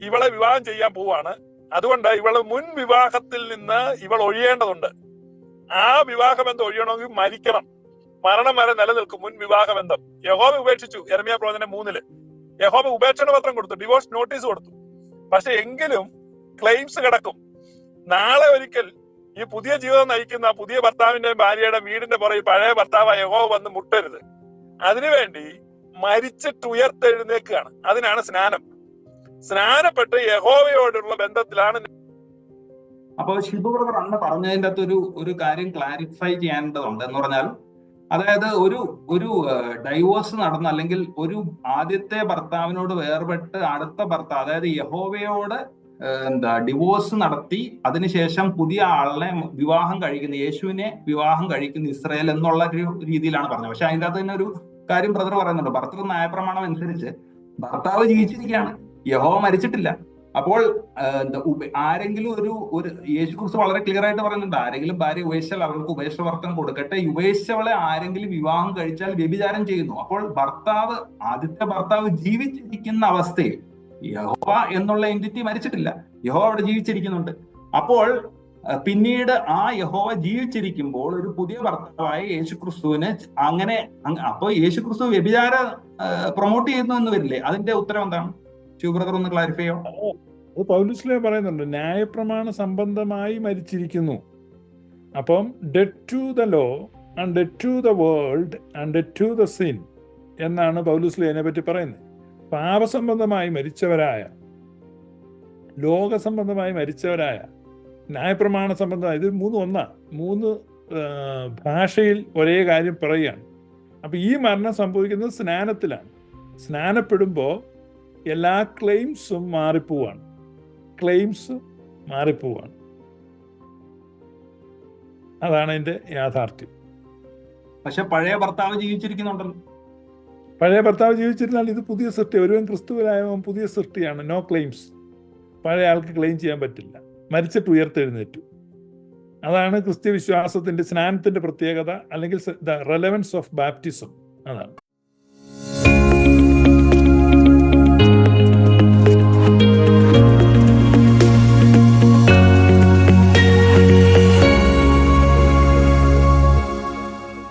ഇവളെ വിവാഹം ചെയ്യാൻ പോവാണ്. അതുകൊണ്ട് ഇവൾ മുൻ വിവാഹത്തിൽ നിന്ന് ഇവൾ ഒഴിയേണ്ടതുണ്ട്. ആ വിവാഹബന്ധം ഒഴിയണമെങ്കിൽ മരിക്കണം. മരണം വരെ നിലനിൽക്കും മുൻ വിവാഹബന്ധം യഹോബ ഉപേക്ഷിച്ചു. എരമിയ പ്രവചനം മൂന്നിൽ. യഹോബ ഉപേക്ഷണ പത്രം കൊടുത്തു. ഡിവോഴ്സ് നോട്ടീസ് കൊടുത്തു. പക്ഷെ എങ്കിലും ക്ലെയിംസ് കിടക്കും. നാളെ ഒരിക്കൽ ഈ പുതിയ ജീവിതം നയിക്കുന്ന പുതിയ ഭർത്താവിന്റെ ഭാര്യയുടെ വീടിന്റെ പുറകെ പഴയ ഭർത്താവ് യഹോബ വന്ന് മുട്ടരുത്. അതിനുവേണ്ടി മരിച്ചിട്ട് ഉയർത്തെഴുന്നേക്കുകയാണ് അതിനാണ് സ്നാനം. സ്നാനപ്പെട്ട് യഹോവയോടുള്ള ബന്ധത്തിലാണ് അപ്പോൾ ഷിബു ബ്രദർ അന്ന് പറഞ്ഞതിന്റെ അകത്ത് ഒരു ഒരു കാര്യം ക്ലാരിഫൈ ചെയ്യേണ്ടതുണ്ട് എന്ന് പറഞ്ഞാൽ അതായത് ഒരു ഒരു ഡൈവോഴ്സ് നടന്ന അല്ലെങ്കിൽ ഒരു ആദ്യത്തെ ഭർത്താവിനോട് വേർപെട്ട് അടുത്ത ഭർത്താവ് അതായത് യഹോവയോട് എന്താ ഡിവോഴ്സ് നടത്തി അതിനുശേഷം പുതിയ ആളിനെ വിവാഹം കഴിക്കുന്ന യേശുവിനെ വിവാഹം കഴിക്കുന്ന ഇസ്രയേൽ എന്നുള്ള ഒരു രീതിയിലാണ് പറഞ്ഞത്. പക്ഷെ അതിന്റെ അകത്ത് തന്നെ ഒരു കാര്യം ബ്രദർ പറയുന്നുണ്ട്. ഭർത്തൃ നയപ്രമാണം അനുസരിച്ച് ഭർത്താവ് ജീവിച്ചിരിക്കുകയാണ്. യഹോവ മരിച്ചിട്ടില്ല. അപ്പോൾ ആരെങ്കിലും ഒരു ഒരു യേശു കുറിച്ച് വളരെ ക്ലിയർ ആയിട്ട് പറയുന്നുണ്ട്. ആരെങ്കിലും ഭാര്യ ഉപേക്ഷിച്ചാൽ അവർക്ക് ഉപേക്ഷവർത്തം കൊടുക്കട്ടെ. ഉപേക്ഷിച്ചവളെ ആരെങ്കിലും വിവാഹം കഴിച്ചാൽ വ്യഭിചാരം ചെയ്യുന്നു. അപ്പോൾ ഭർത്താവ് ആദ്യത്തെ ഭർത്താവ് ജീവിച്ചിരിക്കുന്ന അവസ്ഥയിൽ യഹോവ എന്നുള്ള എന്റിറ്റി മരിച്ചിട്ടില്ല. യഹോവ അവിടെ ജീവിച്ചിരിക്കുന്നുണ്ട്. അപ്പോൾ പിന്നീട് ആ യഹോവ ജീവിച്ചിരിക്കുമ്പോൾ ഒരു പുതിയ ഭർത്താവായ യേശു ക്രിസ്തുവിന് അങ്ങനെ അപ്പോൾ അപ്പൊ യേശു ക്രിസ്തു വ്യഭിചാര പ്രൊമോട്ട് ചെയ്യുന്നു എന്ന് വരില്ലേ? അതിന്റെ ഉത്തരം എന്താണ്? ശിവബ്രദർ ഒന്ന് ക്ലാരിഫൈ ചെയ്യോ അത് പൗലുസ്ലേ പറയുന്നുണ്ട് ന്യായപ്രമാണ സംബന്ധമായി മരിച്ചിരിക്കുന്നു. അപ്പം dead to the law and dead to the world and dead to the sin എന്നാണ് പൗലുസ്ലേ അതിനെ പറ്റി പറയുന്നത്. പാപസംബന്ധമായി മരിച്ചവരായ ലോകസംബന്ധമായി മരിച്ചവരായ ന്യായപ്രമാണ സംബന്ധമായ ഇത് മൂന്ന് ഒന്നാ മൂന്ന് ഭാഷയിൽ ഒരേ കാര്യം പറയുകയാണ്. അപ്പൊ ഈ മരണം സംഭവിക്കുന്നത് സ്നാനത്തിലാണ്. സ്നാനപ്പെടുമ്പോൾ എല്ലാ ക്ലെയിംസും മാറിപ്പോവാണ്. ക്ലെയിംസ് മാറിപ്പോവാണ്. അതാണ് അതിന്റെ യാഥാർത്ഥ്യം. പക്ഷെ പഴയ ഭർത്താവ് ജീവിച്ചിരിക്കുന്നുണ്ടല്ലോ. പഴയ ഭർത്താവ് ജീവിച്ചിരുന്നാൽ ഇത് പുതിയ സൃഷ്ടി ഒരുവൻ ക്രിസ്തുവിലായവൻ പുതിയ സൃഷ്ടിയാണ് നോ ക്ലെയിംസ് പഴയ ആൾക്ക് ക്ലെയിം ചെയ്യാൻ പറ്റില്ല. മരിച്ചിട്ട് ഉയർത്തെഴുന്നേറ്റു. അതാണ് ക്രിസ്ത്യ വിശ്വാസത്തിന്റെ സ്നാനത്തിന്റെ പ്രത്യേകത അല്ലെങ്കിൽ ദ റെലവൻസ് ഓഫ് ബാപ്റ്റിസം അതാണ്.